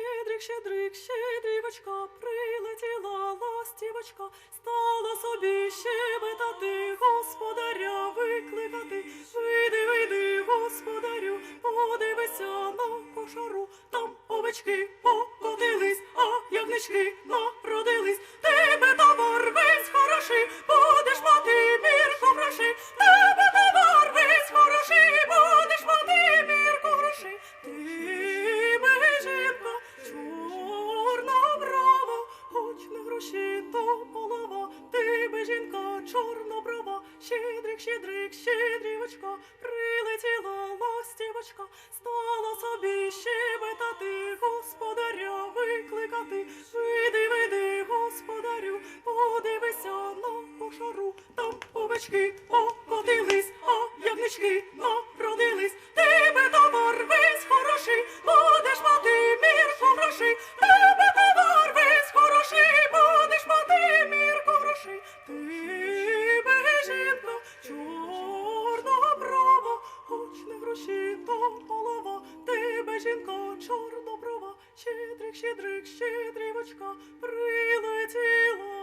Щедрик, щедрик, щедрівочка, прилетіла ластівочка, стала собі щебетати, господаря викликати. Вийди, вийди, господарю, подивися на кошару, там овечки покотились, а ягнички народились. Брава, щедрик, щедрик, щедрівочка, прилетіла ластівочка, стала собі щебетати, господаря викликати. види, види, господарю, подивися на кошару, там овечки покотились, а ягнички хоч голова. Тебе жінка, чорноброва, щедрик, щедрик, щедрівочка, прилетіла